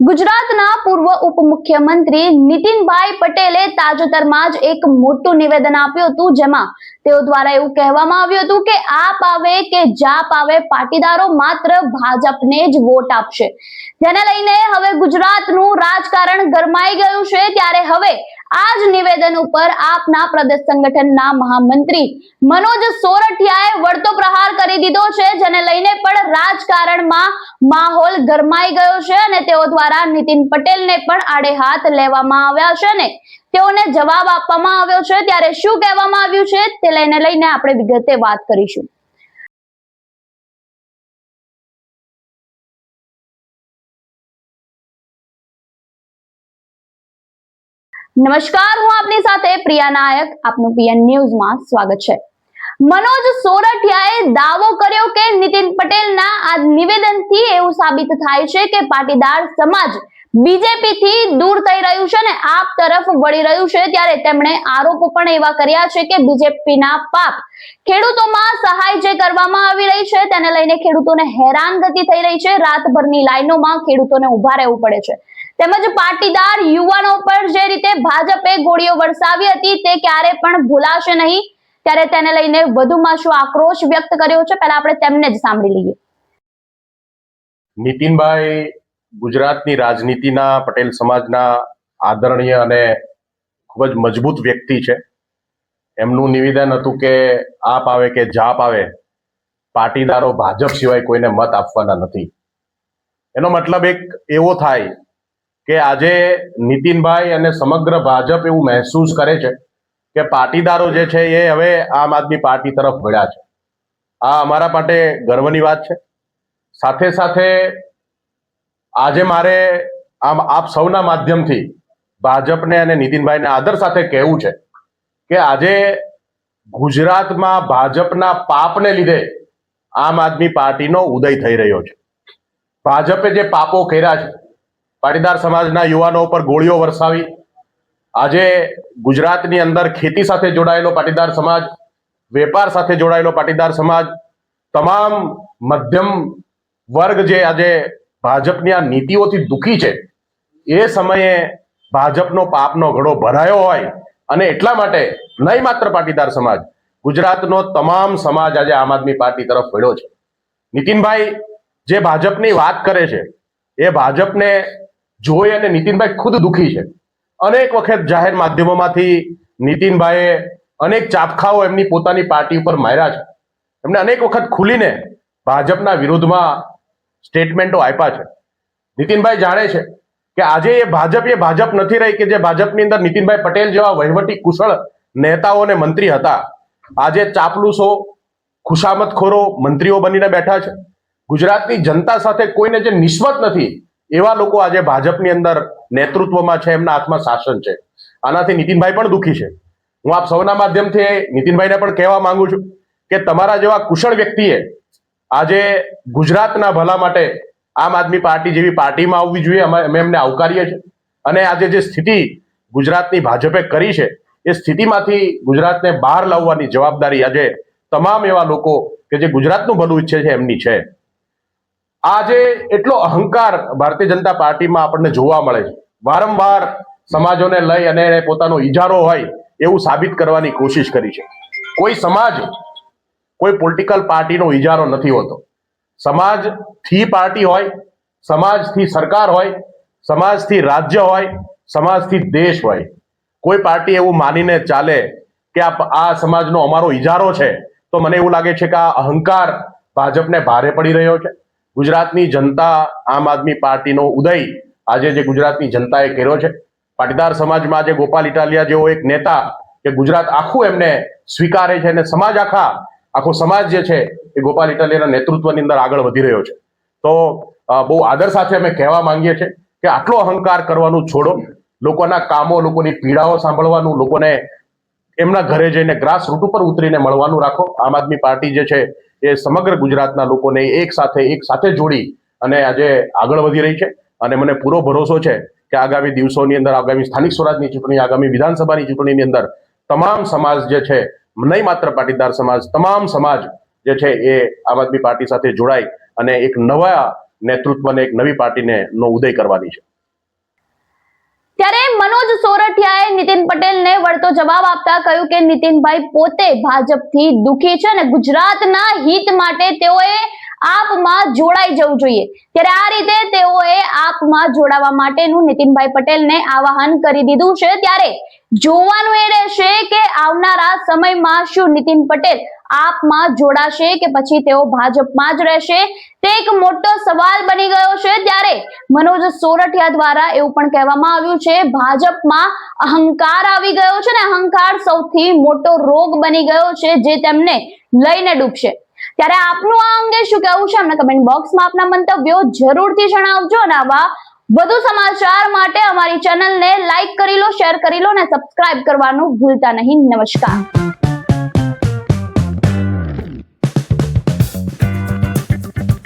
ગુજરાતના પૂર્વ ઉપમુખ્યમંત્રી નીતિનભાઈ પટેલે તાજેતરમાં જ એક મોટું નિવેદન આપ્યું હતું, જેમાં તેઓ દ્વારા એવું કહેવામાં આવ્યું હતું કે આપ આવે કે જાપ આવે, પાટીદારો માત્ર ભાજપને જ વોટ આપશે. જેને લઈને હવે ગુજરાતનું રાજકારણ ગરમાઈ ગયું છે. ત્યારે હવે આ જ નિવેદન ઉપર આપના પ્રદેશ સંગઠનના મહામંત્રી મનોજ સોરઠિયાએ વળતો પ્રહાર કરી દીધો છે, જેને લઈને પણ રાજકારણમાં માહોલ ગરમાઈ ગયો છે અને તેઓ દ્વારા નીતિન પટેલને પણ આડે હાથ લેવામાં આવ્યા છે ને તેઓને જવાબ આપવામાં આવ્યો છે. ત્યારે શું કહેવામાં આવ્યું છે તે લઈને લઈને આપણે વિગતે વાત કરીશું. નમસ્કાર, હું આપની સાથે પ્રિયા નાયક. આપનું પીએન ન્યૂઝમાં સ્વાગત છે. મનોજ સોરઠિયાએ દાવો કર્યો કે નીતિન પટેલના આ નિવેદનથી એવું સાબિત થાય છે કે પાટીદાર સમાજ બીજેપીથી દૂર થઈ રહ્યું છે ને આપ તરફ વળી રહ્યું છે. ત્યારે તેમણે આરોપો પણ એવા કર્યા છે કે બીજેપીના પાપ ખેડૂતોમાં સહાય જે કરવામાં આવી રહી છે તેને લઈને ખેડૂતોને હેરાનગતિ થઈ રહી છે. રાતભરની લાઈનોમાં ખેડૂતોને ઊભા રહેવું પડે છે. તેમજ પાટીદાર યુવાનો પર જે રીતે ભાજપે ગોળીઓ વરસાવી હતી તે ક્યારે પણ ભૂલાશે નહીં. ત્યારે તેને લઈને વધુમાં શું આક્રોશ વ્યક્ત કર્યો છે? પહેલા આપણે તેમને જ સાંભળી લઈએ. નીતિનભાઈ ગુજરાતની રાજનીતિના, પટેલ સમાજના આદરણીય અને ખૂબ જ મજબૂત વ્યક્તિ છે. એમનું નિવેદન હતું કે આપ આવે કે જાપ આવે, પાટીદારો ભાજપ સિવાય કોઈને મત આપવાના નથી. એનો મતલબ એક એવો થાય કે આજે નીતિનભાઈ અને સમગ્ર ભાજપ એવું મહેસૂસ કરે છે કે પાટીદારો જે છે એ હવે આમ આદમી પાર્ટી તરફ વળ્યા છે. આ અમારા માટે ગર્વની વાત છે. સાથે સાથે આજે મારે આમ આપ સૌના માધ્યમથી ભાજપને અને નીતિનભાઈને આદર સાથે કહેવું છે કે આજે ગુજરાતમાં ભાજપના પાપને લીધે આમ આદમી પાર્ટીનો ઉદય થઈ રહ્યો છે. ભાજપે જે પાપો કર્યા છે પાટીદાર સમાજના યુવાનો ઉપર ગોળીઓ વરસાવી. આજે ગુજરાતની અંદર ખેતી સાથે જોડાયેલો પાટીદાર સમાજ, વેપાર સાથે જોડાયેલો પાટીદાર સમાજ, તમામ મધ્યમ વર્ગ જે આજે ભાજપની આ નીતિઓથી દુખી છે, એ સમયે ભાજપનો પાપનો ઘડો ભરાયો હોય અને એટલા માટે નહીં માત્ર પાટીદાર સમાજ, ગુજરાતનો તમામ સમાજ આજે આમ આદમી પાર્ટી તરફ વળ્યો છે. નીતિનભાઈ, જે ભાજપની વાત કરે છે, એ ભાજપને જોઈ અને નીતિનભાઈ ખુદ દુખી છે. અનેક વખત જાહેર માધ્યમોમાંથી નીતિનભાઈએ અનેક ચાપખાઓ એમની પોતાની પાર્ટી ઉપર માર્યા છે. એમને અનેક વખત ખુલીને ભાજપના વિરોધમાં સ્ટેટમેન્ટો આપ્યા છે. નીતિનભાઈ જાણે છે કે આજે એ ભાજપ એ ભાજપ નથી રહી કે જે ભાજપની અંદર નીતિનભાઈ પટેલ જેવા વહીવટી કુશળ નેતાઓ અને મંત્રી હતા. આજે ચાપલુસો, ખુશામતખોરો મંત્રીઓ બનીને બેઠા છે. ગુજરાતની જનતા સાથે કોઈને જે નિસ્બત નથી એવા લોકો આજે ભાજપની અંદર નેતૃત્વમાં છે, એમના હાથમાં શાસન છે. આનાથી નીતિનભાઈ પણ દુઃખી છે. હું આપ સૌના માધ્યમથી નીતિનભાઈને પણ કહેવા માંગુ છું કે તમારા જેવા કુશળ વ્યક્તિએ આજે ગુજરાતના ભલા માટે આમ આદમી પાર્ટી જેવી પાર્ટીમાં આવવી જોઈએ, અમે એમને આવકારીએ છીએ. અને આજે જે સ્થિતિ ગુજરાતની ભાજપે કરી છે, એ સ્થિતિમાંથી ગુજરાતને બહાર લાવવાની જવાબદારી આજે તમામ એવા લોકો કે જે ગુજરાતનું ભલું ઈચ્છે છે, એમની છે. આજે એટલો અહંકાર ભારતીય જનતા પાર્ટીમાં આપણને જોવા મળે છે. વારંવાર સમાજોને લઈ અને પોતાનો ઇજારો હોય એવું સાબિત કરવાની કોશિશ કરી છે. કોઈ સમાજ કોઈ પોલિટિકલ પાર્ટીનો ઇજારો નથી હોતો. સમાજથી પાર્ટી હોય સમાજથી સરકાર હોય સમાજથી રાજ્ય હોય સમાજથી દેશ હોય. કોઈ પાર્ટી એવું માનીને ચાલે કે આ સમાજનો અમારો ઇજારો છે, તો મને એવું લાગે છે કે આ અહંકાર ભાજપને ભારે પડી રહ્યો છે. ગુજરાતની જનતા આમ આદમી પાર્ટીનો ઉદય આજે જે ગુજરાતની જનતાએ કર્યો છે. પાટીદાર સમાજમાં આજે ગોપાલ ઇટાલિયા જેવો એક નેતા કે ગુજરાત આખું એમને સ્વીકારે છે અને સમાજ આખા, આખો સમાજ જે છે એ ગોપાલ ઇટાલિયાના નેતૃત્વની અંદર આગળ વધી રહ્યો છે. તો બહુ આદર સાથે અમે કહેવા માંગીએ છીએ કે આટલો અહંકાર કરવાનું છોડો. લોકોના કામો, લોકોની પીડાઓ સાંભળવાનું, લોકોને એમના ઘરે જઈને ગ્રાસ રૂટ ઉપર ઉતરીને મળવાનું રાખો. આમ આદમી પાર્ટી જે છે એ સમગ્ર ગુજરાતના લોકોને એક સાથે એક સાથે જોડી અને આજે આગળ વધી રહી છે. અને મને પૂરો ભરોસો છે કે આગામી દિવસોની અંદર, આગામી સ્થાનિક સ્વરાજની ચૂંટણી, આગામી વિધાનસભાની ચૂંટણીની અંદર તમામ સમાજ જે છે, નહીં માત્ર પાટીદાર સમાજ, તમામ સમાજ જે છે એ આમ આદમી પાર્ટી સાથે જોડાય અને એક નવા નેતૃત્વને, એક નવી પાર્ટીને નો ઉદય કરવાની છે સોરઠિયાએ નીતિન પટેલને વળતો જવાબ આપતા કહ્યું કે નીતિનભાઈ પોતે ભાજપથી દુખી છે અને ગુજરાતના હિત માટે તેઓએ આપમાં જોડાઈ જવું જોઈએ. ત્યારે આ રીતે તેઓએ આપમાં જોડાવા માટેનું નીતિનભાઈ પટેલને આવાહન કરી દીધું છે. ત્યારે જોવાનું એ રહેશે કે આવનારા સમયમાં શું નીતિન પટેલ આપમાં જોડાશે કે પછી તેઓ ભાજપમાં જ રહેશે? તે એક મોટો સવાલ બની ગયો છે ત્યારે મનોજ સોરઠિયા દ્વારા એવું પણ કહેવામાં આવ્યું છે, ભાજપમાં અહંકાર આવી ગયો છે ને અહંકાર સૌથી મોટો રોગ બની ગયો છે જે તેમને લઈને ડૂબશે. ત્યારે આપનું આ અંગે શું કહેવું છે? અમને કમેન્ટ બોક્સમાં આપના મંતવ્યો જરૂરથી જણાવજો અને આવા વધુ સમાચાર માટે અમારી ચેનલને લાઈક કરી લો શેર કરી લો અને સબસ્ક્રાઇબ કરવાનું ભૂલતા નહીં. નમસ્કાર.